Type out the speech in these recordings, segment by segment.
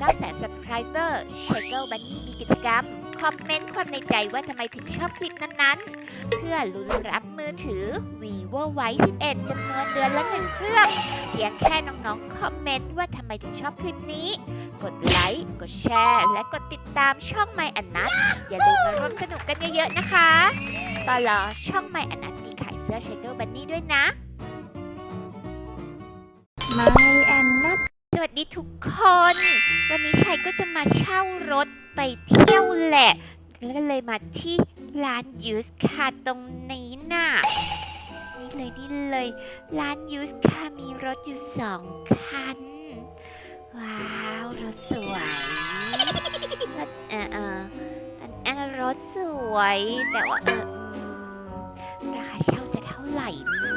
9แสน subscriber s h a k e Bunny มีกิจกรรม คอมเมนต์ความในใจว่าทำไมถึงชอบคลิปนั้นๆ เพื่อลุ้นรับมือถือ vivo y 11จำนวนเดือนละหนึ่งเครื่อง เพียงแค่น้องๆ คอมเมนต์ว่าทำไมถึงชอบคลิปนี้ กดไลค์ กดแชร์ และกดติดตามช่อง My อันนัทอย่าลืมมาร่วมสนุกกันเยอะๆ นะคะตอนรอช่อง My อันนัทมีขายเสื้อ s h a k e Bunny ด้วยนะไม่แอนนัท วัสดีทุกคน วันนี้ชัยก็จะมาเช่ารถไปเที่ยวแหละ แล้วก็เลยมาที่ร้านยูสคาตรงนี้น่ะ นี่เลยนี่เลย ร้านยูสคามีรถอยู่สองคัน ว้าว รถสวยรถเออเอออันอันรถสวย แต่ว่าเออราคาเช่าจะเท่าไหร่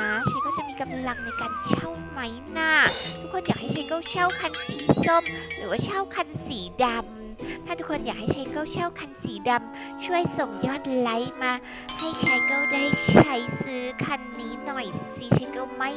นะชัยก็จะ กำลังในการเช่าไหมน่ะทุกคนอยากให้เชโก้เช่าคันสีส้ม หรือว่าเช่าคันสีดำถ้าทุกคนอยากให้เชโก้เช่าคันสีดำช่วยส่งยอดไลค์มา ให้เชโก้ได้ใช้ซื้อคันนี้หน่อยสิเชโก้ไม่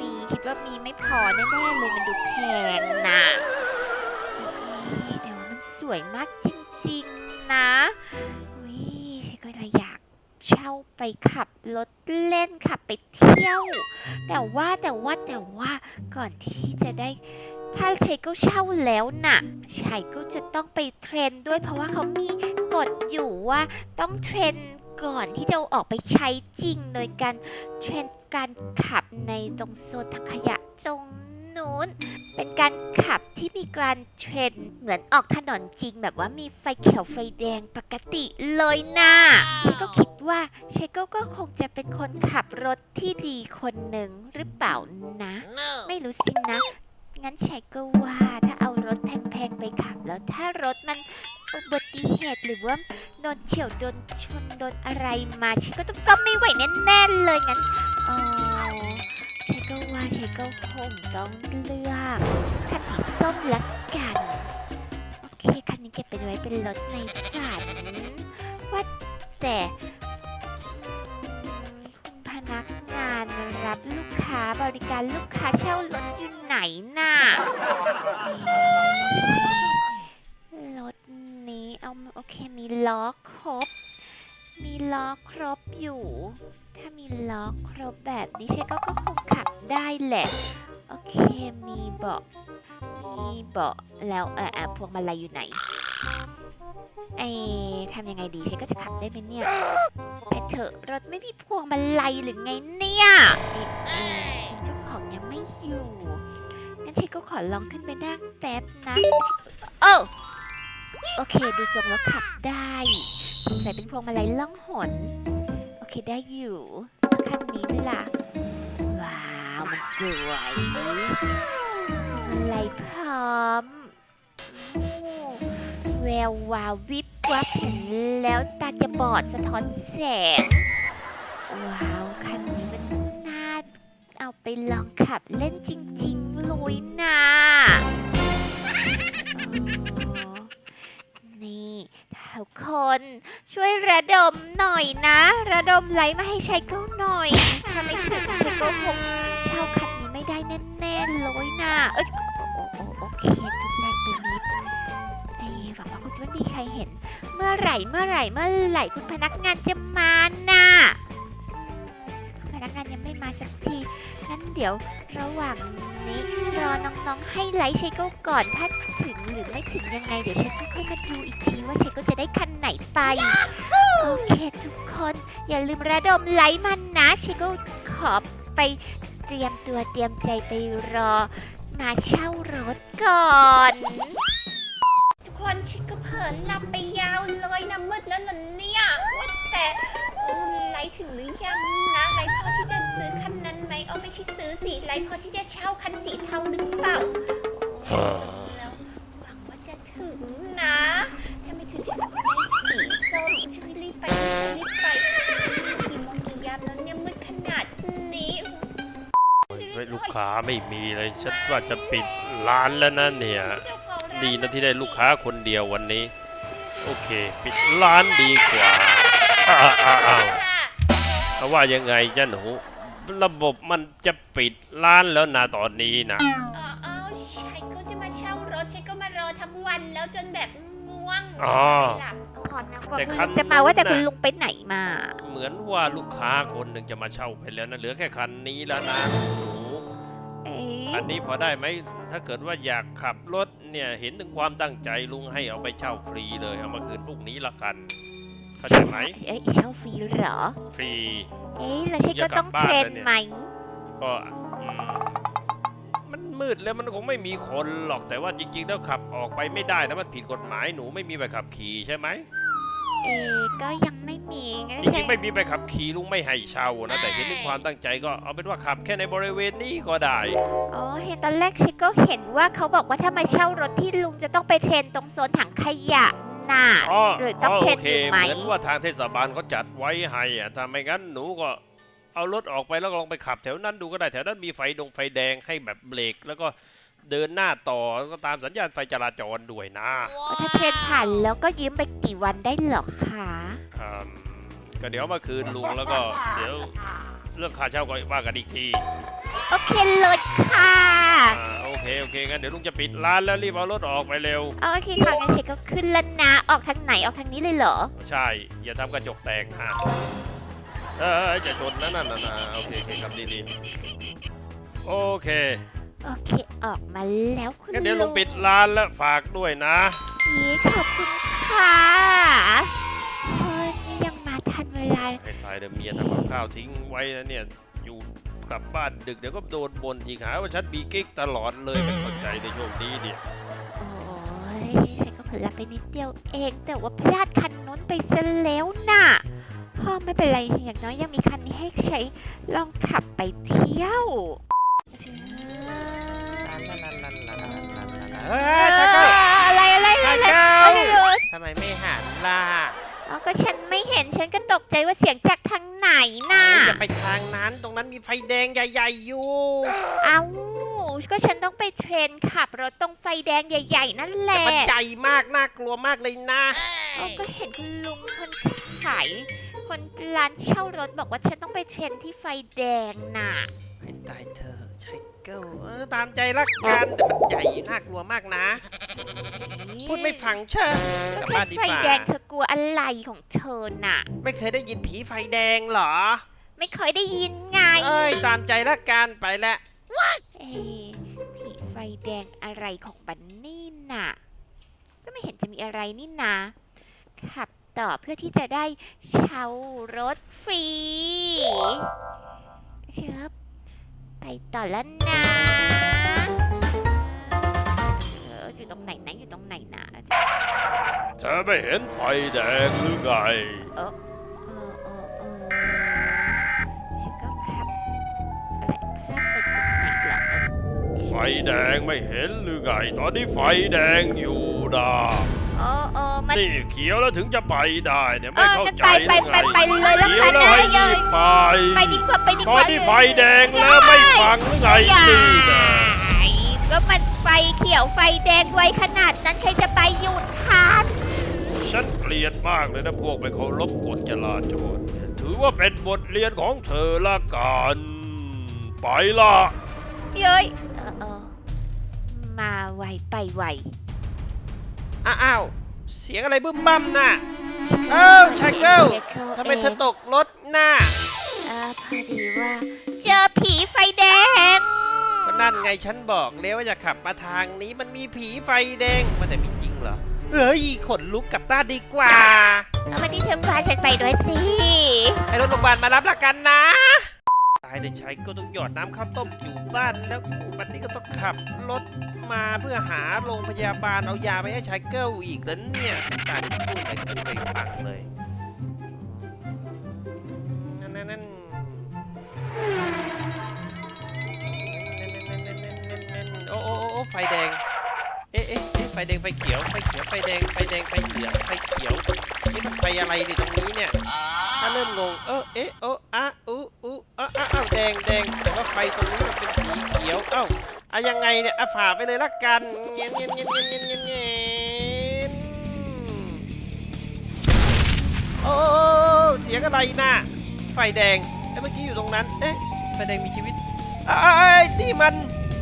มีคิดว่ามีไม่พอแน่ๆเลยมันดูแพงนะเอ๊ะแต่ว่ามันสวยมากจริงๆนะ เช่าไปขับรถเล่นขับไปเที่ยว แต่ว่าแต่ว่าแต่ว่าก่อนที่จะได้ถ้าเชยก็เช่าแล้วน่ะชัยก็จะต้องไปเทรนด้วยเพราะว่าเขามีกฎอยู่ว่าต้องเทรนก่อนที่จะอออกไปใช้จริงโดยการเทรนการขับในตรงโซนถังขยะตรง นู้น เป็นการขับที่มีการเทรนเหมือนออกถนนจริงแบบว่ามีไฟเขียวไฟแดงปกติเลยนะฉันก็คิดว่าเชโก้ก็คงจะเป็นคนขับรถที่ดีคนหนึ่งหรือเปล่านะ ไม่รู้สินะ งั้นเชโก็ว่าถ้าเอารถแพงๆไปขับแล้วถ้ารถมันอุบัติเหตุหรือว่าโดนเฉียวโดนชนโดนอะไรมาเชก็ต้องซ่อมไม่ไหวแน่ๆเลยงั้นอ๋อเชโก็ว่าเชโก็คงต้องเลือกคันสีส้มละกัน โอเคคันนี้เก็บเป็นไว้เป็นรถในฝันว่าแต่พนักงานรับลูกค้าบริการลูกค้าเช่ารถอยู่ไหนน่ะเอ๊ะรถนี้เอาโอเคมีล้อครบ ล้อครบอยู่ ถ้ามีล้อครบแบบนี้เชก็ก็คงขับได้แหละ โอเคมีเบาะมีเบาะแล้วเออเออพวงมาลัยอยู่ไหนไอทำยังไงดีเชก็จะขับได้ไหมเนี่ยแต่เถอะรถไม่มีพวงมาลัยหรือไงเนี่ยเองคุณเจ้าของยังไม่อยู่งั้นเชก็ขอลองขึ้นไปนั่งแป๊บนะโอ้โอเค ดูทรงแล้วขับได้ สงสัยเป็นพวงมาลัยล่องหน โอเคได้อยู่แล้วคันนี้ล่ะ ว้าว มันสวยอะไรพร้อมโอ้แวววาววิบวับเห็นแล้วตาจะบอดสะท้อนแสง ว้าว คันนี้มันน่าเอาไปลองขับเล่นจริง ๆ เลยนะ ทุกคน ช่วยระดมหน่อยนะ ระดมไลค์มาให้ชัยเก้าหน่อยถ้าไม่ถึงชัยเก้าคงเช่าคันนี้ไม่ได้แน่ๆเลยนะเอ้ยโอโอโอเคทุกแรงไปนิดเอ้หวังว่าคงจะไม่มีใครเห็น เมื่อไหร่เมื่อไหร่เมื่อไหร่คุณพนักงานจะมาน่ะ สักทีงั้นเดี๋ยวระหว่างนี้รอน้องๆให้ไลค์เชโก้ก่อนถ้าถึงหรือไม่ถึงยังไง เดี๋ยวเชโก้ค่อยมาดูอีกทีว่าเชโก้จะได้คันไหนไป โอเคทุกคนอย่าลืมระดมไลค์มันนะเชโก้ขอไปเตรียมตัวเตรียมใจไปรอ มาเช่ารถก่อน ทุกคนชิคก็เผลอหลับไปยาวเลยนะมืดแล้วเนี่ยว่าแต่ ไลท์ถึงหรือยังนะไลท์พอที่จะซื้อคันนั้นไหมเอาไม่ใช่ซื้อสิไลท์พอที่จะเช่าคันสีเทาหรือเปล่าโอ้สรุปแล้วหวังว่าจะถึงนะ ถ้าไม่ถึงฉันก็ได้สีส้มช่วยรีบไปรีบไปกี่โมงกี่ยามแล้วเนี่ยมืดขนาดนี้ลูกค้าไม่มีเลย ฉันว่าจะปิดร้านแล้วนะเนี่ย ดีนะที่ได้ลูกค้าคนเดียววันนี้ โอเค ปิดร้านดีกว่า เพราะว่ายังไงจ้าหนู ระบบมันจะปิดร้านแล้วนะตอนนี้นะ อ๋ออ๋อใช่เขาจะมาเช่ารถถฉันก็มารอทั้งวันแล้วจนแบบง่วงอ๋อหลับก่อนนะกว่าแต่คุณคัลุนงจะมาว่าแต่นู้นคุณน่ะลุงไปไหนมา เหมือนว่าลูกค้าคนหนึ่งจะมาเช่าไปแล้วนะเหลือแค่คันนี้แล้วนะหนูเอ๊ะคันนี้พอได้ไหมถ้าเกิดว่าอยากขับรถเนี่ยเห็นถึงความตั้งใจลุงให้เอาไปเช่าฟรีเลยเอามาคืนพรุ่งนี้ละกัน เข้าใจไหมเอ๊ะเช่าฟรีเหรอ ฟรี เอ๊ะแล้วฉันก็ต้องอย่ากลับเทรบ้านนแล้วเนี่ยไหม ก็อืมมันมืดแล้วมันคงไม่มีคนหรอกแต่ว่าจริงๆ แล้วขับออกไปไม่ได้นะมันผิดกฎหมายหนูไม่มีใบขับขี่ใช่ไหมเอ๊ะก็ยังไม่มีงั้นจฉัรินงๆไม่มีใบขับขี่ลุงไม่ให้เช่านะแต่เห็นถึงความตั้งใจก็เอาเป็นว่าขับแค่ในบริเวณนี้ก็ได้ อ๋อเห็นตอนแรกฉันก็เห็นว่าเขาบอกว่าถ้ามาเช่ารถที่ลุงจะต้องไปเทรนตรงโซนถังขยะ น่ะอ๋อหรือต้องอ๋อเช็โอดเคอยู่ไหม เหมือนว่าทางเทศบาลเขาจัดไว้ให้อะถ้าไม่งั้นหนูก็เอารถออกไปแล้วก็ลองไปขับแถวนั้นดูก็ได้แถวนั้นมีไฟดงไฟแดงให้แบบเบรกแล้วก็เดินหน้าต่อแล้วก็ตามสัญญาณไฟจราจรด้วยนะถ้าเทรนผ่านแล้วก็ยืมไปกี่วันได้เหรอคะอืมก็เดี๋ยวมาคืนลุงแล้วก็เดี๋ยวเรื่องค่าเช่าก็ว่ากันอีกทีโอเคเลยค่ะ อ่าโอ เคโอเคงั้นเดี๋ยวลุงจะปิดร้านแล้วรีบเอารถออกไปเร็ว เอาโอเคค่ะงั้นฉันก็ขึ้นแล้วนะออกทางไหนออกทางนี้เลยเหรอ ใช่ อย่าทำกระจกแตกฮะเออจะชนนะนั่นน่ะนะโอเคโอเคครับดีๆโอเคโอเคออกมาแล้วคุณงั้นเดี๋ยวลุงปิดร้านแล้วฝากด้วยนะนี่ขอบคุณค่ะเฮ้ยนี่ยังมาทันเวลาให้ตายเดี๋ยวเมียทำกับข้าวทิ้งไว้นะเนี่ยอยู่ กลับบ้านดึกเดี๋ยวก็โดนบ่นอีกหาว่าฉันมีกิ๊กตลอดเลยไม่เข้าใจในช่วงนี้เนี่ยโอ้ยฉันก็เผลอหลับไปนิดเดียวเองแต่ว่าพลาดคันนู้นไปซะแล้วน่ะพ่อไม่เป็นไรอย่างน้อยยังมีคันนี้ให้ใช้ลองขับไปเที่ยวเชื่อเฮ้เอยชาเกิลออะไรอะไรชาอะไรเกิอะไรลเอ่ยทำไมไม่หันล่ะเอาก็ฉันไม่เห็นฉันก็ ตกใจว่าเสียงจากทางไหนน่ะจะไปทางนั้นตรงนั้นมีไฟแดงใหญ่ๆอยู่เอ้าก็ฉันต้องไปเทรนขับรถตรงไฟแดงใหญ่ ๆ นั่นแหแต่ละมันใหญ่มากน่ากลัวมากเลยนะเอาก็เห็นคุณลุงคนขายคนร้านเช่ารถบอกว่าฉันต้องไปเทรนที่ไฟแดงน่ะให้ตายเธอะชาเกิลเออตามใจรักกันแต่มันใหญ่น่ากลัวมากนะ พูดไม่ฟังเชิญกลับก็บ้านแค่ดีไฟกว่าแดงเธอกลัวอะไรของเธอน่ะ ไม่เคยได้ยินผีไฟแดงเหรอ ไม่เคยได้ยินไงเอ้ย ตามใจรักกันไปแล้วเอ้ยผีไฟแดงอะไรของบันนี่น่ะ ก็ไม่เห็นจะมีอะไรนี่นะขับต่อเพื่อที่จะได้เช่ารถฟรีครับไปต่อแล้วนะ อออยู่ตรงไหนนะอยู่ตรงไหนนะเธอไม่เห็นไฟแดงหรือไงเออเออเออฉันก็ขับอะไรพลาดไปตรงไหนเหรอไฟแดงไม่เห็นหรือไง ตอนนี้ไฟแดงอยู่นะเออเออมัน นี่เขียวแล้วถึงจะไปได้เนี่ยเอไม่อเข้างั้นใจไปหรือไปไงไปไปเลยแล้วเขียกัวนแล้วนะให้เยรีอะบไปไปดีกว่าไปดีตกอนว่านี้ไฟแดงแล้วไม่ฟังหรือไงอย่านี่นะ ก็มัน ไฟเขียวไฟแดงไวขนาดนั้นใครจะไปหยุดทัน ฉันเกลียดมากเลยนะพวกไปเคารพกฎจราจร ถือว่าเป็นบทเรียนของเธอละกัน ไปละเย้ยเออเออมาไวไปไว อ้าวเสียงอะไรบึ้มบั้มน่ะ เอ้าชายเกิลช็คเกิลทำไมเธอองตกรถน่ะ เออพอดีว่า เจอผีไฟแดง ก็นั่นไงฉันบอกแล้วว่าจะขับมาทางนี้มันมีผีไฟแดงมันแต่มีจริงเหรอเฮ้ยขนลุกกลับต้านดีกว่า เอามาที่เธอพาฉันไปด้วยสิ ให้รถโรงพยาบาลมารับละกันนะ ตายในชัยก็ต้องหยอดน้ำข้าวต้มอยู่บ้านแล้ววันนี้ก็ต้องขับรถมาเพื่อหาโรงพยาบาลเอายาไปให้ชายเกิลอีกแล้วเนี่ยตายที่พูดอะไรก็ไม่เคยฟังเลย แดงไฟเขียวไฟเขียวไฟแดงไฟแดงไฟเหลืองไฟเขียวนี่มันไฟอะไรในตรงนี้เนี่ยถ้าเริ่มงงเออเอ๊ะโออะอุอุอะอะอ้าวแดงแดงแต่ว่าไฟตรงนี้มันเป็นสีเขียวเอ้าอะยังไงเนี่ยอะฝ่าไปเลยละกันเงี้ยเงี้ยเงี้ยเงี้ยเงี้ยเงี้ยเงี้ยโอ้เสียงอะไรน่ะไฟแดงแล้เมื่อกี้อยู่ตรงนั้นเอ๊ะไฟแดงมีชีวิตอ้ายนี่มัน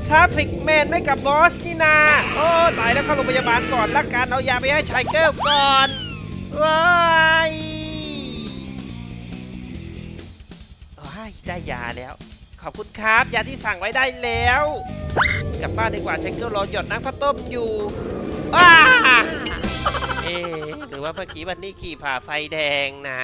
ทราฟิกแมนไม่กับบอสนี่นา โอ้ ตายแล้วเข้าโรงพยาบาลก่อนละกันเอายาไปให้ชายเกิลก่อนว้ายว้ายได้ยาแล้ว ขอบคุณครับ ยาที่สั่งไว้ได้แล้ว กลับบ้านดีกว่าชายเกิลรอหยดน้ำข้าวต้มอยู่อ้าเอ๊หรือว่าเมื่อกี้วันนี้ขี่ฝ่าไฟแดงน่ะ